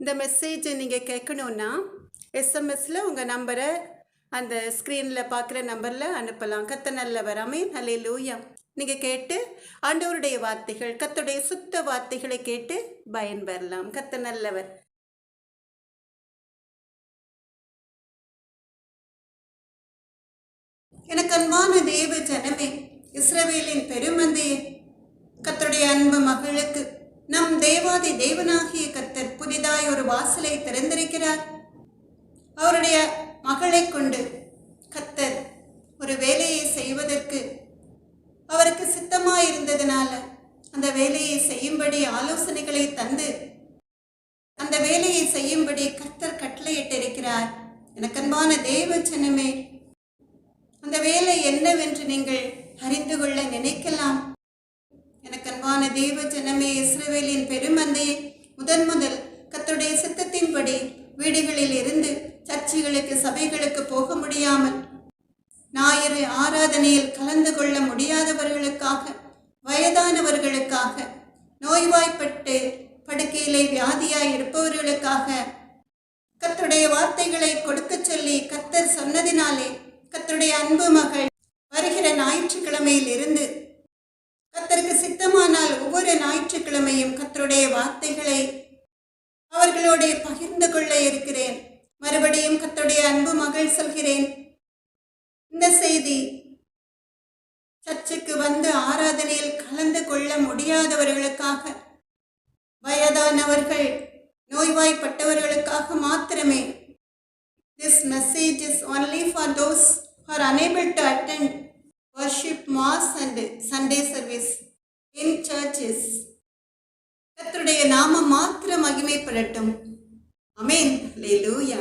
இந்த மெசேஜை நீங்கள் கேட்கணுன்னா எஸ்எம்எஸில் உங்கள் நம்பரை அந்த ஸ்க்ரீனில் பார்க்குற நம்பரில் அனுப்பலாம். கத்த நல்லவர் வராமே நல்ல லூயா நீங்கள் கேட்டு ஆண்டவருடைய வார்த்தைகள் கத்துடைய சுத்த வார்த்தைகளை கேட்டு பயன்பெறலாம் கத்த நல்லவர். எனக்கு அன்பான தேவ ஜனமே இஸ்ரவேலின் பெருமந்தையே கத்துடைய அன்பு மகளுக்கு நம் தேவாதி தேவனாகிய கர்த்தர் புதிதாய் ஒரு வாசலை திறந்திருக்கிறார். அவருடைய மகளை கொண்டு கர்த்தர் ஒரு வேலையை செய்வதற்கு அவருக்கு சித்தமாயிருந்ததுனால அந்த வேலையை செய்யும்படி ஆலோசனைகளை தந்து அந்த வேலையை செய்யும்படி கர்த்தர் கட்டளையிட்டிருக்கிறார். எனக்கு அன்பான தேவ ஜனமே அந்த வேலை என்னவென்று நீங்கள் அறிந்து கொள்ள நினைக்கலாம். எனக்கு தேவ ஜனமே இஸ்ரவேலின் பெருமந்தையை முதன் முதல் கர்த்தருடைய சித்தத்தின்படி வீடுகளில் இருந்து சர்ச்சுகளுக்கு சபைகளுக்கு போக முடியாமல் ஞாயிறு ஆராதனையில் கலந்து கொள்ள முடியாதவர்களுக்காக வயதானவர்களுக்காக நோய்வாய்ப்பட்டு படுக்கையிலே வியாதியாய் இருப்பவர்களுக்காக கர்த்தருடைய வார்த்தைகளை கொடுக்க சொல்லி கத்தர் சொன்னதினாலே கர்த்தருடைய அன்பு மகள் வருகிற ஞாயிற்றுக்கிழமையில் இருந்து கத்தருக்கு சித்தமானால் ஒவ்வொரு ஞாயிற்றுக்கிழமையும் கத்தருடைய வார்த்தைகளை அவர்களோட பகிர்ந்து கொள்ள இருக்கிறேன். மறுபடியும் கத்தருடைய அன்பு மகள் சொல்கிறேன். இந்த செய்தி சர்ச்சுக்கு வந்து ஆராதனையில் கலந்து கொள்ள முடியாதவர்களுக்காக வயதானவர்கள் நோய்வாய்ப்பட்டவர்களுக்காக மாத்திரமே. This message is only for those are unable to attend. Worship mass and Sunday service in churches. கத்தருடைய நாம மாத்திர மகிமைப்படட்டும். அமேன் லேலூயா